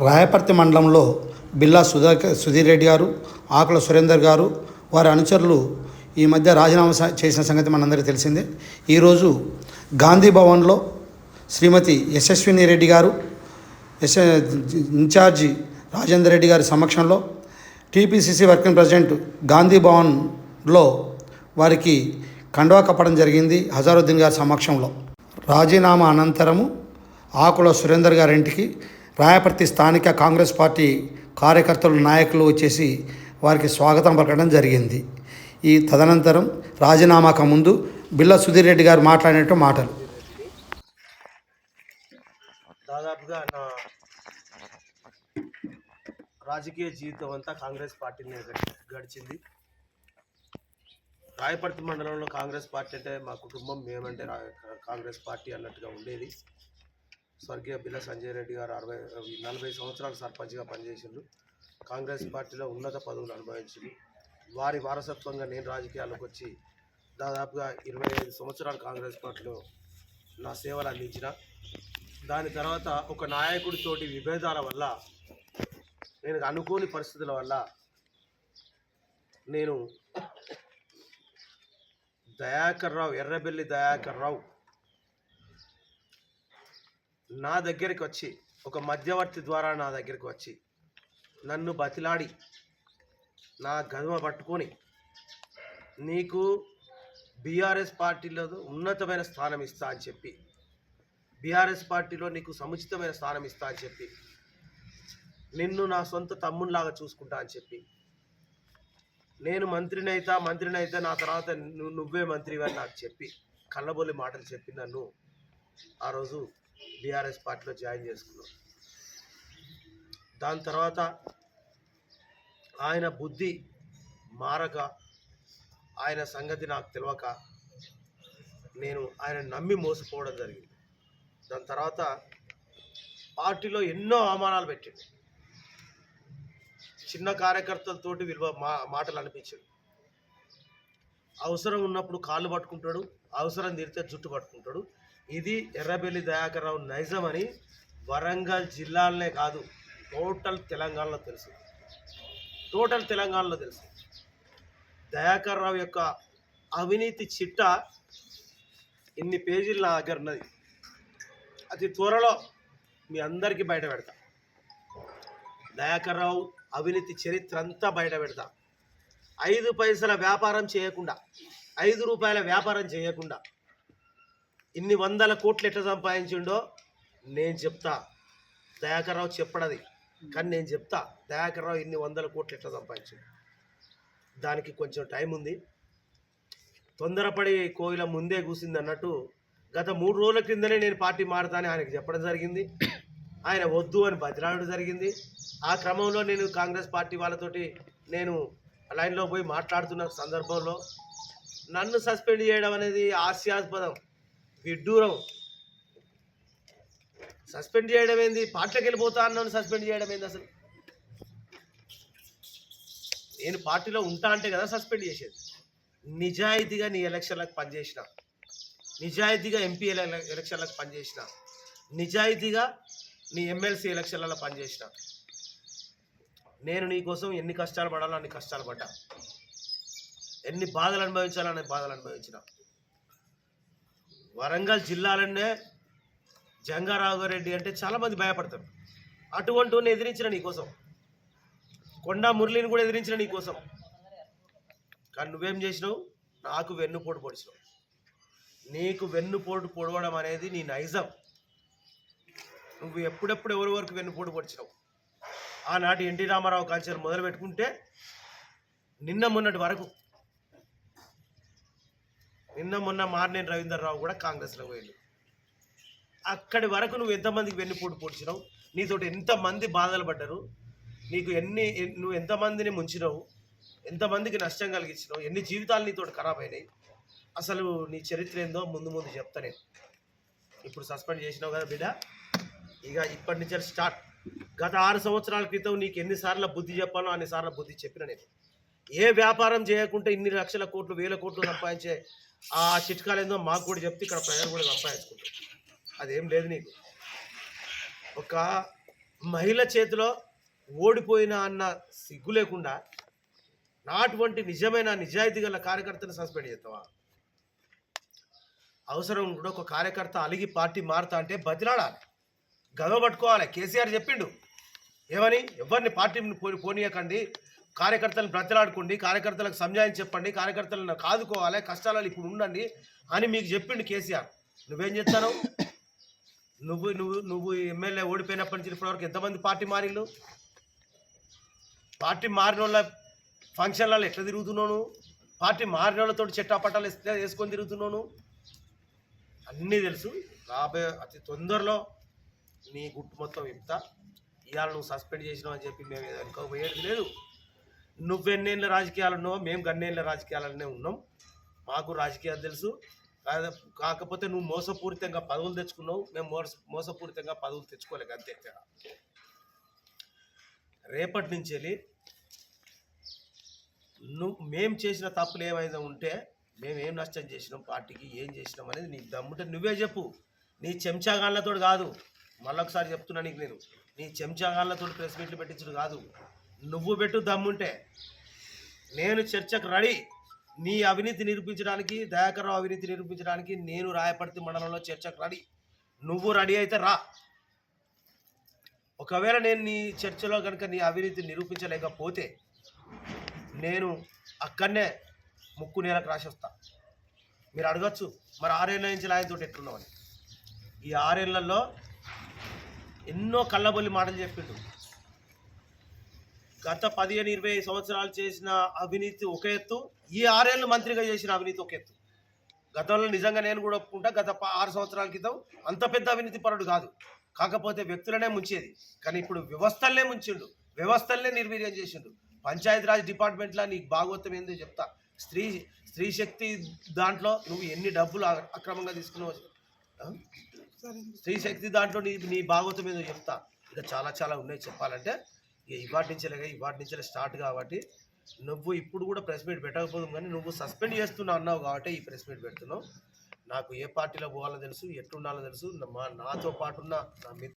రాయపర్తి మండలంలో బిల్లా సుధాకర్ సుధీర్ రెడ్డి గారు ఆకుల సురేందర్ గారు వారి అనుచరులు ఈ మధ్య రాజీనామా చేసిన సంగతి మనందరికీ తెలిసిందే. ఈరోజు గాంధీ భవన్లో శ్రీమతి యశస్విని రెడ్డి గారు ఎస్ ఇన్ఛార్జి రాజేందర్ రెడ్డి గారి సమక్షంలో టీపీసీసీ వర్కింగ్ ప్రెసిడెంట్ గాంధీ భవన్లో వారికి కండువా కప్పడం జరిగింది హజారుద్దీన్ గారి సమక్షంలో. రాజీనామా అనంతరము ఆకుల సురేందర్ గారింటికి రాయపర్తి స్థానిక కాంగ్రెస్ పార్టీ కార్యకర్తలు నాయకులు వచ్చేసి వారికి స్వాగతం పలకడం జరిగింది. ఈ తదనంతరం రాజీనామాకు ముందు బిల్ల సుధీర్ రెడ్డి గారు మాట్లాడినట్టు మాటలు. దాదాపుగా నా రాజకీయ జీవితం అంతా కాంగ్రెస్ పార్టీని గడిచింది. రాయపర్తి మండలంలో కాంగ్రెస్ పార్టీ అంటే మా కుటుంబం మేమంటే కాంగ్రెస్ పార్టీ అన్నట్టుగా ఉండేది. స్వర్గీయ బిల్ల సంజయ్ రెడ్డి గారు అరవై నలభై సంవత్సరాలు సర్పంచ్గా పనిచేసిండ్రు. కాంగ్రెస్ పార్టీలో ఉన్నత పదవులు అనుభవించింది వారి వారసత్వంగా నేను రాజకీయాల్లోకి వచ్చి దాదాపుగా ఇరవై ఐదు సంవత్సరాలు కాంగ్రెస్ పార్టీలో నా సేవలు అందించిన. దాని తర్వాత ఒక నాయకుడితోటి విభేదాల వల్ల నేను అనుకోని పరిస్థితుల వల్ల నేను దయాకర్ రావు ఎర్రబెల్లి దయాకర్ రావు నా దగ్గరికి వచ్చి ఒక మధ్యవర్తి ద్వారా నా దగ్గరికి వచ్చి నన్ను బతిలాడి నా గదుమ పట్టుకొని నీకు బీఆర్ఎస్ పార్టీలో ఉన్నతమైన స్థానం ఇస్తా అని చెప్పి బీఆర్ఎస్ పార్టీలో నీకు సముచితమైన స్థానం ఇస్తా అని చెప్పి నిన్ను నా సొంత తమ్మునిలాగా చూసుకుంటా అని చెప్పి నేను మంత్రినైతా మంత్రినైతే మంత్రిని అయితే నా తర్వాత నువ్వే మంత్రివని నాకు చెప్పి కళ్ళబొల్లి మాటలు చెప్పి నన్ను ఆ రోజు బీఆర్ఎస్ పార్టీలో జాయిన్ చేసుకున్నాను దాని తర్వాత ఆయన బుద్ధి మారక ఆయన సంగతి నాకు తెలియక నేను ఆయన నమ్మి మోసపోవడం జరిగింది. దాని తర్వాత పార్టీలో ఎన్నో అవమానాలు పెట్టాడు. చిన్న కార్యకర్తలతోటి విలువ మా మాటలు అనిపించాడు అవసరం ఉన్నప్పుడు కాళ్ళు పట్టుకుంటాడు అవసరం తీరితే జుట్టు పట్టుకుంటాడు. ఇది ఎర్రబెల్లి దయాకర్ రావు నైజం అని వరంగల్ జిల్లాలనే కాదు టోటల్ తెలంగాణలో తెలుసు. టోటల్ తెలంగాణలో తెలుసు. దయాకర్ రావు యొక్క అవినీతి చిట్ట ఇన్ని పేజీలు నా దగ్గర ఉన్నది. అతి త్వరలో మీ అందరికీ బయట పెడతా. దయాకర్ రావు అవినీతి చరిత్ర అంతా బయట పెడతా. ఐదు పైసల వ్యాపారం చేయకుండా ఐదు రూపాయల వ్యాపారం చేయకుండా ఇన్ని వందల కోట్లు ఎట్లా సంపాదించిండో నేను చెప్తా. దయాకర్ రావు చెప్పడది. కానీ నేను చెప్తా దయాకర్ రావు ఇన్ని వందల కోట్లు ఎట్లా సంపాదించిండు? దానికి కొంచెం టైం ఉంది. తొందరపడి కోయిల ముందే కూసింది అన్నట్టు గత మూడు రోజుల క్రిందనే నేను పార్టీ మారుతా ఆయనకు చెప్పడం జరిగింది. ఆయన వద్దు అని బతిలాడడం జరిగింది. ఆ క్రమంలో నేను కాంగ్రెస్ పార్టీ వాళ్ళతోటి నేను లైన్లో పోయి మాట్లాడుతున్న సందర్భంలో నన్ను సస్పెండ్ చేయడం అనేది హాస్యాస్పదం. విడ్డూరం సస్పెండ్ చేయడం ఏంది? పార్టీకి వెళ్ళిపోతా అన్నాను సస్పెండ్ చేయడం ఏంది అసలు? నేను పార్టీలో ఉంటా అంటే కదా సస్పెండ్ చేసేది. నిజాయితీగా నీ ఎలక్షన్లకు పనిచేసిన. నిజాయితీగా ఎంపీ ఎలక్షన్లకు పనిచేసిన. నిజాయితీగా నీ ఎమ్మెల్సీ ఎలక్షన్లలో పనిచేసిన. నేను నీ కోసం ఎన్ని కష్టాలు పడాలో అన్ని కష్టాలు పడ్డా. ఎన్ని బాధలు అనుభవించాలో అనే బాధలు అనుభవించిన. వరంగల్ జిల్లాలోనే జంగారావు రెడ్డి అంటే చాలామంది భయపడతారు. అటువంటి వాడిని ఎదిరించిన నీకోసం కొండా మురళిని కూడా ఎదిరించిన నీకోసం కానీ నువ్వేం చేసినావు? నాకు వెన్నుపోటు పొడిచినావు. నీకు వెన్నుపోటు పొడవడం అనేది నీ నైజం. నువ్వు ఎప్పుడెప్పుడు ఎవరి వరకు వెన్నుపోటు పొడిచినావు? ఆనాటి ఎన్టీ రామారావు కల్చర్ మొదలు పెట్టుకుంటే నిన్న మొన్నటి వరకు నిన్న మొన్న మార్నేని రవీందర్రావు కూడా కాంగ్రెస్లో పోయిండు. అక్కడి వరకు నువ్వు ఎంతమందికి వెన్నుపోటు పొడిచినావు? నీతోటి ఎంతమంది బాధలు పడ్డారు? నీకు ఎన్ని నువ్వు ఎంతమందిని ముంచినావు? ఎంతమందికి నష్టం కలిగించినావు? ఎన్ని జీవితాలు నీతోటి ఖరాబ్ అయినాయి? అసలు నీ చరిత్ర ఏందో ముందు ముందు చెప్తా నేను. ఇప్పుడు సస్పెండ్ చేసినావు కదా బిడ్డ. ఇక ఇప్పటి నుంచి స్టార్ట్. గత ఆరు సంవత్సరాల క్రితం నీకు ఎన్నిసార్లు బుద్ధి చెప్పానో అన్నిసార్లు బుద్ధి చెప్పిన నేను. ఏ వ్యాపారం చేయకుంటే ఇన్ని లక్షల కోట్లు వేల కోట్లు సంపాదించే ఆ చిట్కాలు ఏందో మాకు కూడా చెప్తే ఇక్కడ ప్రజలు కూడా సంపాదించుకుంటారు. అదేం లేదు నీకు. ఒక మహిళ చేతిలో ఓడిపోయిన అన్న సిగ్గు లేకుండా నాటువంటి నిజమైన నిజాయితీ గల కార్యకర్తను సస్పెండ్ చేస్తావా? అవసరం కూడా ఒక కార్యకర్త అలిగి పార్టీ మారుతా అంటే బతిలాడాలి. గదవ పట్టుకోవాలి. కేసీఆర్ చెప్పిండు. ఏమని? ఎవరిని పార్టీని పోనీయకండి. కార్యకర్తలను బ్రతలాడుకోండి కార్యకర్తలకు సంజాయం చెప్పండి కార్యకర్తలను కాదుకోవాలి కష్టాలలో ఇప్పుడు ఉండండి అని మీకు చెప్పిండు కేసీఆర్. నువ్వేం చెప్తాను నువ్వు నువ్వు నువ్వు ఎమ్మెల్యే ఓడిపోయినప్పటి నుంచి ఇప్పటివరకు ఎంతమంది పార్టీ మారిళ్ళు? పార్టీ మారిన వాళ్ళ ఫంక్షన్లలో ఎట్లా తిరుగుతున్నాను పార్టీ మారిన వాళ్ళతో చెట్టాపట్టాలు వేసుకొని తిరుగుతున్నాను అన్నీ తెలుసు. రాబోయే అతి తొందరలో నీ గుట్టు మొత్తం ఇప్తా ఇవాళ నువ్వు సస్పెండ్ చేసినావు అని చెప్పి మేము ఏదో పోయేది లేదు. నువ్వెన్నేళ్ళ రాజకీయాలు ఉన్నావో మేము గన్నేళ్ళ రాజకీయాలనే ఉన్నాం. మాకు రాజకీయాలు తెలుసు. కాకపోతే నువ్వు మోసపూరితంగా పదవులు తెచ్చుకున్నావు. మేము మోస మోసపూరితంగా పదవులు తెచ్చుకోలేక అంతే. తేడా రేపటి నుంచి వెళ్ళి నువ్వు మేము చేసిన తప్పులు ఏమైనా ఉంటే మేము ఏం నష్టం చేసినాం పార్టీకి ఏం చేసినాం అనేది నీకు దమ్ముంటే నువ్వే చెప్పు. నీ చెంచాగాళ్ళతో కాదు. మళ్ళొకసారి చెప్తున్నా నీకు నేను. నీ చెంచాగాళ్ళతో ప్రెస్ మీట్లు పెట్టించడు కాదు. నువ్వు పెట్టు దమ్ముంటే. నేను చర్చకు రెడీ. నీ అవినీతి నిరూపించడానికి దయాకర్రావు అవినీతి నిరూపించడానికి నేను రాయపర్తి మండలంలో చర్చకు రెడీ. నువ్వు రెడీ అయితే రా. ఒకవేళ నేను నీ చర్చలో కనుక నీ అవినీతి నిరూపించలేకపోతే నేను అక్కడనే ముక్కు నేలకు రాసేస్తా. మీరు అడగచ్చు మరి ఆరేళ్ళ నుంచి ఆయనతో ఎట్లున్నామని ఈ ఆరేళ్ళలో ఎన్నో కళ్ళబొల్లి మాటలు చెప్పిండు. గత పదిహేను ఇరవై సంవత్సరాలు చేసిన అవినీతి ఒక ఎత్తు. ఈ ఆరేళ్ళు మంత్రిగా చేసిన అవినీతి ఒక ఎత్తు. గతంలో నిజంగా నేను కూడా ఒప్పుకుంటా గత ఆరు సంవత్సరాల క్రితం అంత పెద్ద అవినీతి పరుడు కాదు. కాకపోతే వ్యక్తులనే ముంచేది. కానీ ఇప్పుడు వ్యవస్థలనే ముంచిండు. వ్యవస్థలనే నిర్వీర్యం చేసిండు. పంచాయతీరాజ్ డిపార్ట్మెంట్లో నీకు భాగవతం ఏందో చెప్తా. స్త్రీ స్త్రీ శక్తి దాంట్లో నువ్వు ఎన్ని డబ్బులు అక్రమంగా తీసుకున్నావు స్త్రీ శక్తి దాంట్లో నీ నీ భాగవతం ఏదో చెప్తా. ఇంకా చాలా చాలా ఉన్నాయి చెప్పాలంటే. ఇక ఇవాటి నుంచేలాగా ఇవాటి నుంచే స్టార్ట్ కాబట్టి నువ్వు ఇప్పుడు కూడా ప్రెస్ మీట్ పెట్టకపోదు కానీ నువ్వు సస్పెండ్ చేస్తున్నా అన్నావు కాబట్టి ఈ ప్రెస్ మీట్ పెడుతున్నావు. నాకు ఏ పార్టీలో పోవాలో తెలుసు ఎట్లుండాలో తెలుసు. మా నాతో పాటున్న నా మిత్రులు